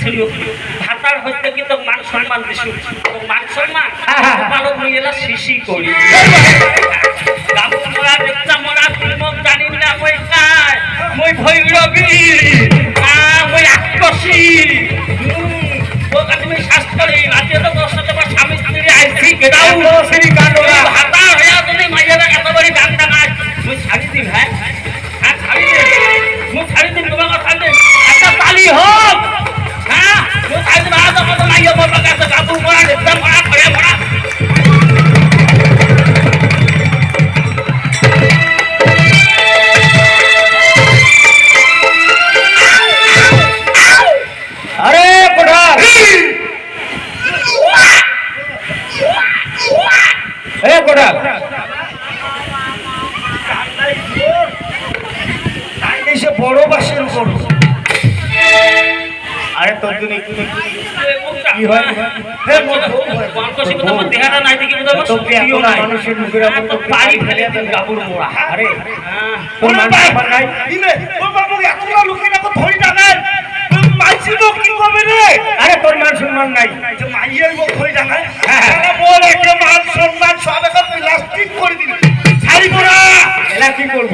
ছিল। ভাতার হইতে কি তোর মান সম্মান দিছু তোর মান সম্মান? পালক মুই এলা শিশি করি। মোরা দেখতা মোরা ফিল্ম জানি না মই কাই মই ভৈরবী। আ মই আকশী তুমি শাস্ত্রী। রাতে তো দশ তোমার স্বামী স্ত্রী আইছি। গেদাও শ্রী কান্ডরা এ এসে বড় বাসের উপর। আরে তোর জন্য কি হয়? হে মোর বউ হয়। কনকসি কথা আমার দেহাটা নাই। দেখি বুঝা তোকে এত শক্তিও নাই মানুষের মুখের উপর তো পাড়ি ফেলে দেন কাপড় মোড়া। আরে। হ্যাঁ। তোর মান সম্মান নাই। আরে তোর মান সম্মান নাই এলা কি করব?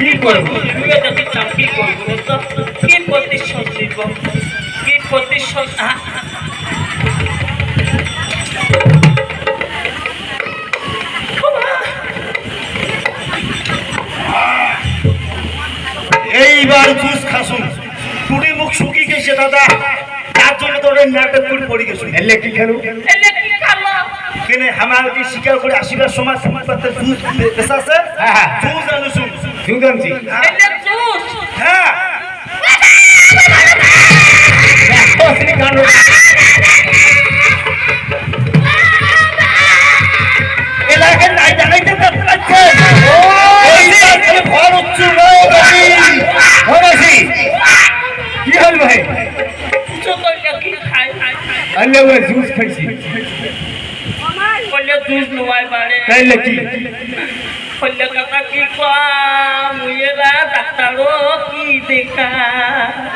কি করব তুইও দেখেছিলাম কি করব? তো কি প্রতিশোধ দিব কি প্রতিশোধ? এইবার জুস খাসুন। টুটি মুখ শুকি গেছে দাদা। তার জন্য তোর এই নাটক করে পড়ে গেছো। এলে কি খেলু? এলে কি খালো? কেনে আমাকে স্বীকার করে আসিবার সময় সময় পাতে জুস বেশ আছে? হ্যাঁ, হ্যাঁ। জুস আনুছুন দুজনছি এলে জুস হ্যাঁ। শ্রী কান্ড আলে ওই জুস খাইছি কইলে জুস নুয়াই বাড়ে তাইলে কি কইলে কথা কি কম মুয়েরা ডাক্তারও কি দেখা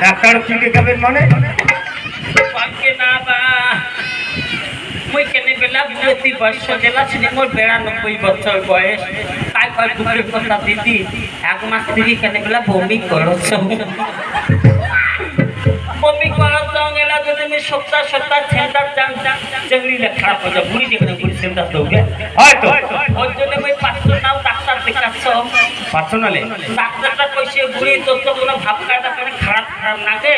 ডাক্তার কি দেখাবেন মানে পাকে না বা মুই কেনে বেলা প্রতি বর্ষ জেলা ছিল মোর বিরানব্বই বছর বয়স তাই কয় দুপুরের কথা দিদি এক মাস থেকে কেনে বেলা বমি করছ গেলা যদি আমি সপ্তাহ সপ্তাহ সেন্টার যান লেখা পড়া বুড়ি যেখানে বুড়ি সেন্টার দৌড়ে হয়তো। ওই জন্য আমি পাঁচশো নাও ডাক্তার দেখাচ্ছ। পার্সোনালে ডাক্তারটা কইছে বুড়ি তোর তো কোনো ভাব কাটা করে খারাপ খারাপ লাগে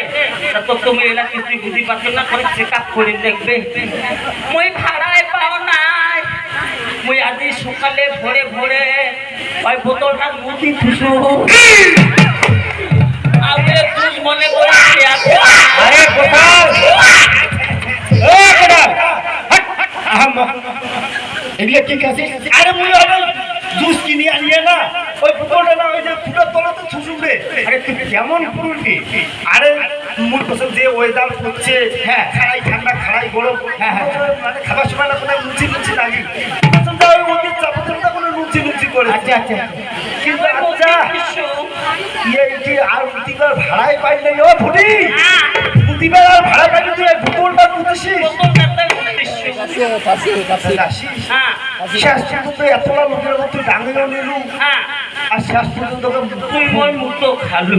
তা তোর তো মেয়েরা কিছুই না করে চেক আপ করে দেখবে। মই ভাড়ায় পাও নাই। মই আজি সকালে ভোরে ভোরে ওই বোতলটা মুদি থুসু আহম এগুলো কি কাছে আরে মুই জুস কিনে আনিয়ে না। ওই পুকুরটা না ওই যে ফুটার তলাতে ছুসুমবে আরে তুই কেমন পুরুষি আরে মুই পছন্দ যে ওয়েদার হচ্ছে হ্যাঁ। খাড়াই ঠান্ডা খাড়াই গরম। হ্যাঁ, হ্যাঁ। মানে খাবার সময় না কোনো লুচি লুচি লাগে। পছন্দ ওই ওদের চাপতে কোনো লুচি লুচি করে। আচ্ছা আচ্ছা। কিন্তু আচ্ছা ইয়ে কি আর ভাড়ায় পাইলে ও ফুটি প্রতিবার আর ভাড়া কাটি তুই ভূগোলটা বুঝছিস হ্যাঁ। এতটা লোকের মতো ডাঙ্গে নিলু আর শেষ পর্যন্ত খালু।